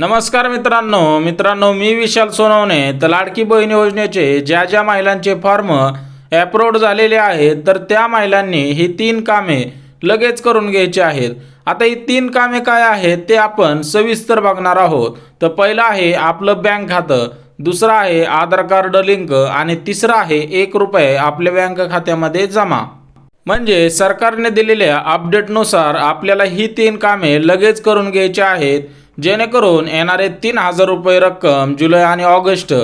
नमस्कार मित्रांनो मित्रांनो मी विशाल सोनवणे. तर लाडकी बहीण योजनेचे ज्या ज्या महिलांचे फॉर्म ॲप्रोड झालेले आहेत तर त्या महिलांनी ही तीन कामे लगेच करून घ्यायची आहेत. आता ही तीन कामे काय आहेत ते आपण सविस्तर बघणार आहोत. तर पहिलं आहे आपलं बँक खातं दुसरं आहे आधार कार्ड लिंक आणि तिसरं आहे एक रुपये आपल्या बँक खात्यामध्ये जमा. म्हणजे सरकारने दिलेल्या अपडेटनुसार आपल्याला ही तीन कामे लगेच करून घ्यायची आहेत. जेणेकरून येणारे तीन हजार रुपये रक्कम जुलै आणि ऑगस्ट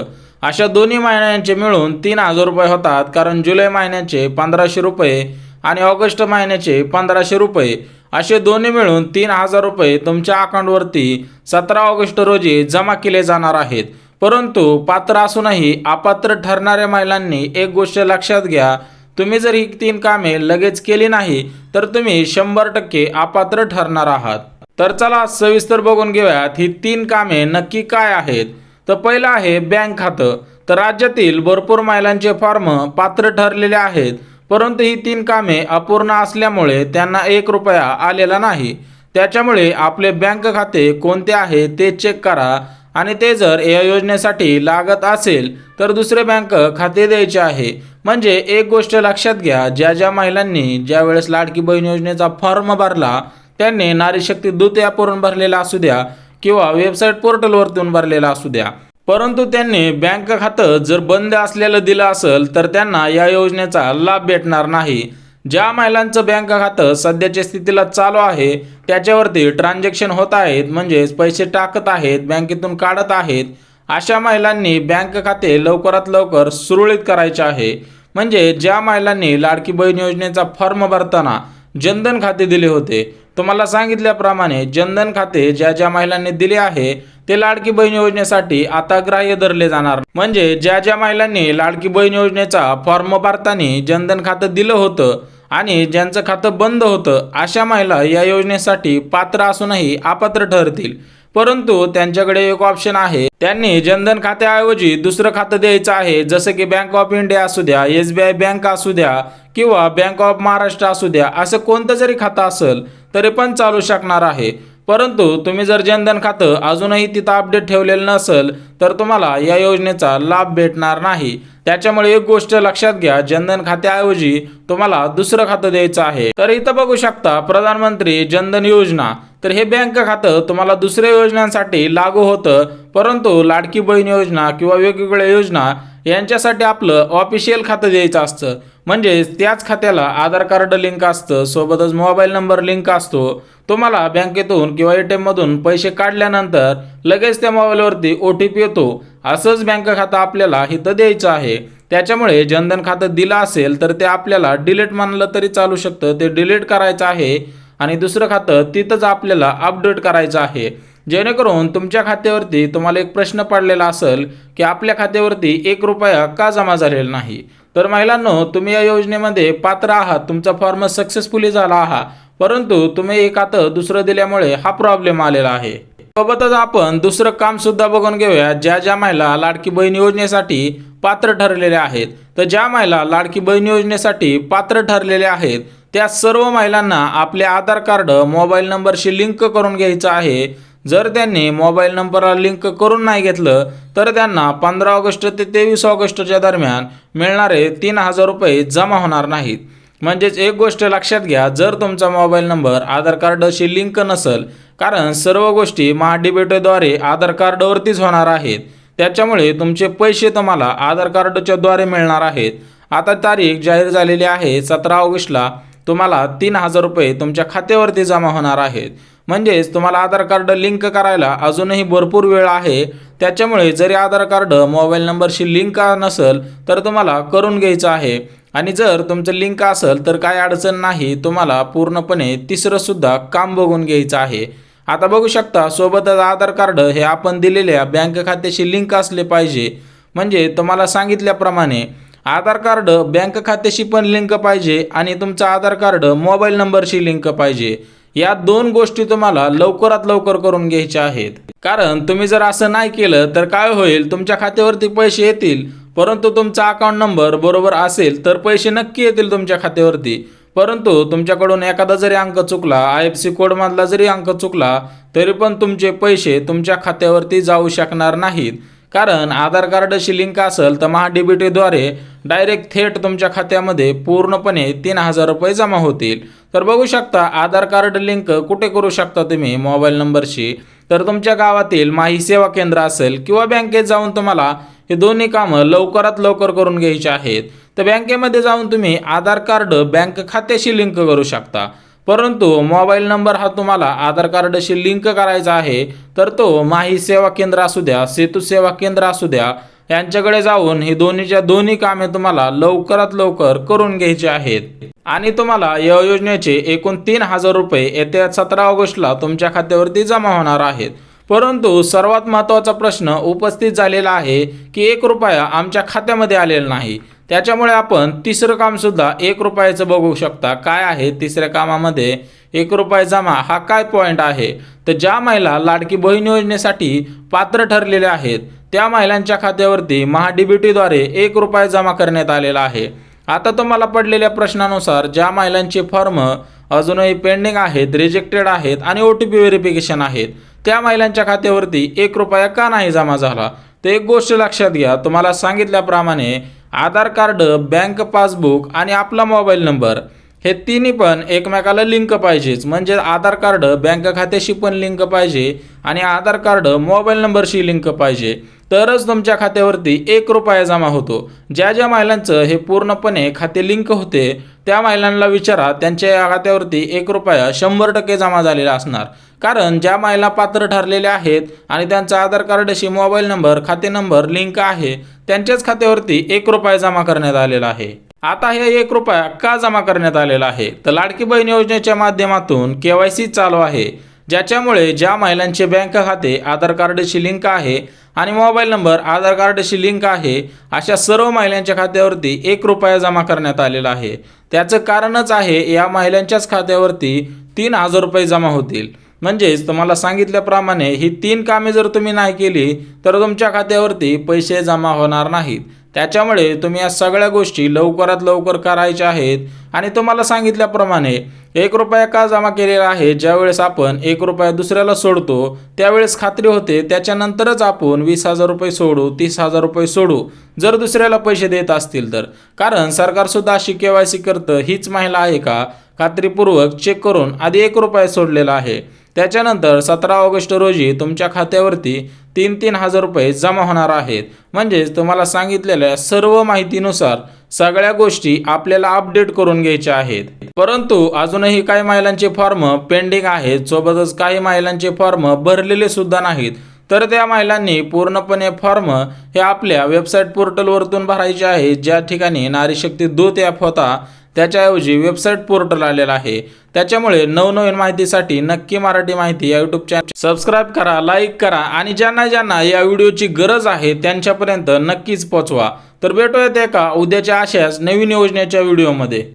अशा दोन्ही महिन्यांचे मिळून तीन हजार रुपये होतात. कारण जुलै महिन्याचे पंधराशे रुपये आणि ऑगस्ट महिन्याचे पंधराशे रुपये असे दोन्ही मिळून तीन हजार रुपये तुमच्या अकाउंटवरती सतरा ऑगस्ट रोजी जमा केले जाणार आहेत. परंतु पात्र असूनही अपात्र ठरणाऱ्या महिलांनी एक गोष्ट लक्षात घ्या. तुम्ही जर ही तीन कामे लगेच केली नाही तर तुम्ही शंभर टक्के अपात्र ठरणार आहात. तर चला सविस्तर बघून घेऊयात ही तीन कामे नक्की काय आहेत? तर पहिलं आहे बँक खातं. तर राज्यातील भरपूर महिलांचे फॉर्म पात्र ठरलेले आहेत परंतु ही तीन कामे अपूर्ण असल्यामुळे त्यांना एक रुपया आलेला नाही. त्याच्यामुळे आपले बँक खाते कोणते आहे ते चेक करा आणि ते जर या योजनेसाठी लागत असेल तर दुसरे बँक खाते द्यायचे आहे. म्हणजे एक गोष्ट लक्षात घ्या ज्या ज्या महिलांनी ज्यावेळेस लाडकी बहीण योजनेचा फॉर्म भरला त्यांनी नारीशक्ती दूत ॲपवरून भरलेला असू द्या किंवा वेबसाईट पोर्टलवरतून भरलेला असू द्या. परंतु त्यांनी बँक खातं जर बंद असलेलं दिलं असेल तर त्यांना या योजनेचा लाभ भेटणार नाही. ज्या महिलांचं बँक खातं सध्याच्या स्थितीला चालू आहे त्याच्यावरती ट्रान्झॅक्शन होत आहेत म्हणजेच पैसे टाकत आहेत बँकेतून काढत आहेत अशा महिलांनी बँक खाते लवकरात लवकर सुरळीत करायचे आहे. म्हणजे ज्या महिलांनी लाडकी बहीण योजनेचा फॉर्म भरताना जनधन खाते दिले होते तुम्हाला सांगितल्याप्रमाणे जनधन खाते ज्या ज्या महिलांनी दिले आहे ते लाडकी बहीण योजनेसाठी आता ग्राह्य धरले जाणार. म्हणजे ज्या ज्या महिलांनी लाडकी बहीण योजनेचा फॉर्म भरताना जनधन खातं दिलं होतं आणि ज्यांचं खातं बंद होतं अशा महिला या योजनेसाठी पात्र असूनही अपात्र ठरतील. परंतु त्यांच्याकडे एक ऑप्शन आहे. त्यांनी जनधन खात्याऐवजी दुसरं खातं द्यायचं आहे जसं की बँक ऑफ इंडिया असू द्या एस बी आय बँक असू द्या किंवा बँक ऑफ महाराष्ट्र असू द्या असं कोणतं जरी खातं असेल तरी पण चालू शकणार आहे. परंतु तुम्ही जर जनधन खातं अजूनही तिथं अपडेट ठेवलेलं नसेल तर तुम्हाला या योजनेचा लाभ भेटणार नाही. त्याच्यामुळे एक गोष्ट लक्षात घ्या जनधन खात्याऐवजी तुम्हाला दुसरं खातं द्यायचं आहे. तर इथं बघू शकता प्रधानमंत्री जनधन योजना. तर हे बँक खातं तुम्हाला दुसऱ्या योजनांसाठी लागू होतं परंतु लाडकी बहीण योजना किंवा वेगवेगळ्या योजना यांच्यासाठी आपलं ऑफिशियल खातं द्यायचं असतं. म्हणजेच त्याच खात्याला आधार कार्ड लिंक असतं सोबतच मोबाईल नंबर लिंक असतो. तुम्हाला बँकेतून किंवा ए टी एममधून पैसे काढल्यानंतर लगेच त्या मोबाईलवरती ओ टी पी येतो. असंच बँक खातं आपल्याला इथं द्यायचं आहे. त्याच्यामुळे जनधन खातं दिलं असेल तर ते आपल्याला डिलीट मानलं तरी चालू शकतं. ते डिलीट करायचं आहे. आणि दुसरं खातं तिथंच आपल्याला अपडेट करायचं आहे. जेणेकरून तुमच्या खात्यावरती तुम्हाला एक प्रश्न पडलेला असेल की आपल्या खात्यावरती एक रुपया का जमा झालेला नाही? तर महिलांनो तुम्ही या योजनेमध्ये पात्र आहात. तुमचा फॉर्म सक्सेसफुली झाला आहात परंतु तुम्ही एक खातं दुसरं दिल्यामुळे हा प्रॉब्लेम आलेला आहे. सोबतच आपण दुसरं काम सुद्धा बघून घेऊया. ज्या ज्या महिला लाडकी बहीण योजनेसाठी पात्र ठरलेल्या आहेत तर ज्या महिला लाडकी बहीण योजनेसाठी पात्र ठरलेल्या आहेत त्या सर्व महिलांना आपले आधार कार्ड मोबाईल नंबरशी लिंक करून घ्यायचं आहे. जर त्यांनी मोबाईल नंबरला लिंक करून नाही घेतलं तर त्यांना पंधरा ऑगस्ट ते तेवीस ऑगस्टच्या दरम्यान मिळणारे तीन हजार रुपये जमा होणार नाहीत. म्हणजेच एक गोष्ट लक्षात घ्या जर तुमचा मोबाईल नंबर आधार कार्डशी लिंक नसेल कारण सर्व गोष्टी महाडिबेटद्वारे आधार कार्डवरतीच होणार आहेत. त्याच्यामुळे तुमचे पैसे तुम्हाला आधार कार्डच्याद्वारे मिळणार आहेत. आता तारीख जाहीर झालेली आहे सतरा ऑगस्टला. तुम्हाला तीन हजार रुपये तुमच्या खात्यावरती जमा होणार आहेत. म्हणजेच तुम्हाला आधार कार्ड लिंक करायला अजूनही भरपूर वेळ आहे. त्याच्यामुळे जरी आधार कार्ड मोबाईल नंबरशी लिंक नसेल तर तुम्हाला करून घ्यायचं आहे. आणि जर तुमचं लिंक असेल तर काय अडचण नाही. तुम्हाला पूर्णपणे तिसरंसुद्धा काम बघून घ्यायचं आहे. आता बघू शकता सोबतच आधार कार्ड हे आपण दिलेल्या बँक खात्याशी लिंक असले पाहिजे. म्हणजे तुम्हाला सांगितल्याप्रमाणे आधार कार्ड बँक खात्याशी पण लिंक पाहिजे आणि तुमचं आधार कार्ड मोबाईल नंबरशी लिंक पाहिजे. या दोन गोष्टी तुम्हाला लवकरात लवकर करून घ्यायच्या आहेत. कारण तुम्ही जर असं नाही केलं तर काय होईल? तुमच्या खात्यावरती पैसे येतील परंतु तुमचा अकाउंट नंबर बरोबर असेल तर पैसे नक्की येतील तुमच्या खात्यावरती. परंतु तुमच्याकडून एखादा जरी अंक चुकला आय एफ सी कोडमधला जरी अंक चुकला तरी पण तुमचे पैसे तुमच्या खात्यावरती जाऊ शकणार नाहीत. कारण आधार कार्डशी लिंक असेल तर महाडीबीटीद्वारे डायरेक्ट थेट तुमच्या खात्यामध्ये पूर्णपणे तीन हजार रुपये जमा होतील. तर बघू शकता आधार कार्ड लिंक कुठे करू शकता तुम्ही मोबाईल नंबरशी? तर तुमच्या गावातील माही सेवा केंद्र असेल किंवा बँकेत जाऊन तुम्हाला हे दोन्ही कामं लवकरात लवकर करून घ्यायची आहेत. तर बँकेमध्ये जाऊन तुम्ही आधार कार्ड बँक खात्याशी लिंक करू शकता. परंतु मोबाईल नंबर हा तुम्हाला आधार कार्डशी लिंक करायचा आहे तर तो माही सेवा केंद्र असू द्या सेतू सेवा केंद्र असू द्या यांच्याकडे जाऊन ही दोन्हीच्या दोन्ही कामे तुम्हाला लवकरात लवकर करून घ्यायची आहेत. आणि तुम्हाला या योजनेचे एकूण तीन हजार रुपये येत्या सतरा ऑगस्टला तुमच्या खात्यावरती जमा होणार आहेत. परंतु सर्वात महत्त्वाचा प्रश्न उपस्थित झालेला आहे की एक रुपया आमच्या खात्यामध्ये आलेला नाही. त्याच्यामुळे आपण तिसरं कामसुद्धा एक रुपयाचं बघू शकता. काय आहे तिसऱ्या कामामध्ये? एक रुपये जमा हा काय पॉईंट आहे? तर ज्या महिला लाडकी बहीण योजनेसाठी पात्र ठरलेल्या आहेत त्या महिलांच्या खात्यावरती महाडीबीटीद्वारे एक रुपये जमा करण्यात आलेला आहे. आता तुम्हाला पडलेल्या प्रश्नानुसार ज्या महिलांचे फॉर्म अजूनही पेंडिंग आहेत रिजेक्टेड आहेत आणि ओ टी पी व्हेरिफिकेशन आहेत त्या महिलांच्या खात्यावरती एक रुपया का नाही जमा झाला? तर एक गोष्ट लक्षात घ्या. तुम्हाला सांगितल्याप्रमाणे आधार कार्ड बँक पासबुक आणि आपला मोबाईल नंबर. हे तिन्ही पण एकमेकाला लिंक पाहिजेच. म्हणजे आधार कार्ड बँक खात्याशी पण लिंक पाहिजे आणि आधार कार्ड मोबाईल नंबरशी लिंक पाहिजे. तरच तुमच्या खात्यावरती एक रुपया जमा होतो. ज्या ज्या महिलांचं हे पूर्णपणे खाते लिंक होते त्या महिलांना विचारा त्यांच्या या खात्यावरती एक रुपया शंभर टक्के जमा झालेला असणार. कारण ज्या महिला पात्र ठरलेल्या आहेत आणि त्यांचा आधार कार्डशी मोबाईल नंबर खाते नंबर लिंक आहे त्यांच्याच खात्यावरती एक रुपया जमा करण्यात आलेला आहे. आता हे एक रुपया का जमा करण्यात आलेला आहे? तर लाडकी बहीण योजनेच्या माध्यमातून के वाय सी चालू आहे ज्याच्यामुळे ज्या महिलांचे बँक खाते आधार कार्डशी लिंक आहे आणि मोबाईल नंबर आधार कार्डशी लिंक आहे अशा सर्व महिलांच्या खात्यावरती एक रुपया जमा करण्यात आलेला आहे. त्याचं कारणच आहे या महिलांच्याच खात्यावरती तीन हजार रुपये जमा होतील. म्हणजेच तुम्हाला सांगितल्याप्रमाणे ही तीन कामे जर तुम्ही नाही केली तर तुमच्या खात्यावरती पैसे जमा होणार नाहीत. त्याच्यामुळे तुम्ही या सगळ्या गोष्टी लवकरात लवकर करायच्या आहेत. आणि तुम्हाला सांगितल्याप्रमाणे एक रुपया का जमा केलेला आहे? ज्यावेळेस आपण एक रुपया दुसऱ्याला सोडतो त्यावेळेस खात्री होते त्याच्यानंतरच आपण वीस हजार रुपये सोडू तीस हजार रुपये सोडू जर दुसऱ्याला पैसे देत असतील तर. कारण सरकारसुद्धा अशी के वाय सी करतं हीच महिला आहे का? खात्रीपूर्वक चेक करून आधी एक रुपया सोडलेला आहे. त्याच्यानंतर सतरा ऑगस्ट रोजी तुमच्या खात्यावरती तीन तीन हजार रुपये जमा होणार आहेत. म्हणजेच तुम्हाला सांगितलेल्या सर्व माहितीनुसार सगळ्या गोष्टी आपल्याला अपडेट करून घ्यायच्या आहेत. परंतु अजूनही काही महिलांचे फॉर्म पेंडिंग आहेत. सोबतच काही महिलांचे फॉर्म भरलेले सुद्धा नाहीत. तर त्या महिलांनी पूर्णपणे फॉर्म हे आपल्या वेबसाईट पोर्टलवरतून भरायचे आहेत ज्या ठिकाणी नारी शक्ती दूत ॲप होता त्याच्याऐवजी वेबसाईट पोर्टल आलेला आहे. त्याच्यामुळे नवनवीन माहितीसाठी नक्की मराठी माहिती या यूट्यूब चॅनल सबस्क्राईब करा लाईक करा आणि ज्यांना ज्यांना या व्हिडिओची गरज आहे त्यांच्यापर्यंत नक्कीच पोचवा तर भेटूयात एका उद्याच्या अशाच नवीन योजनेच्या व्हिडिओमध्ये.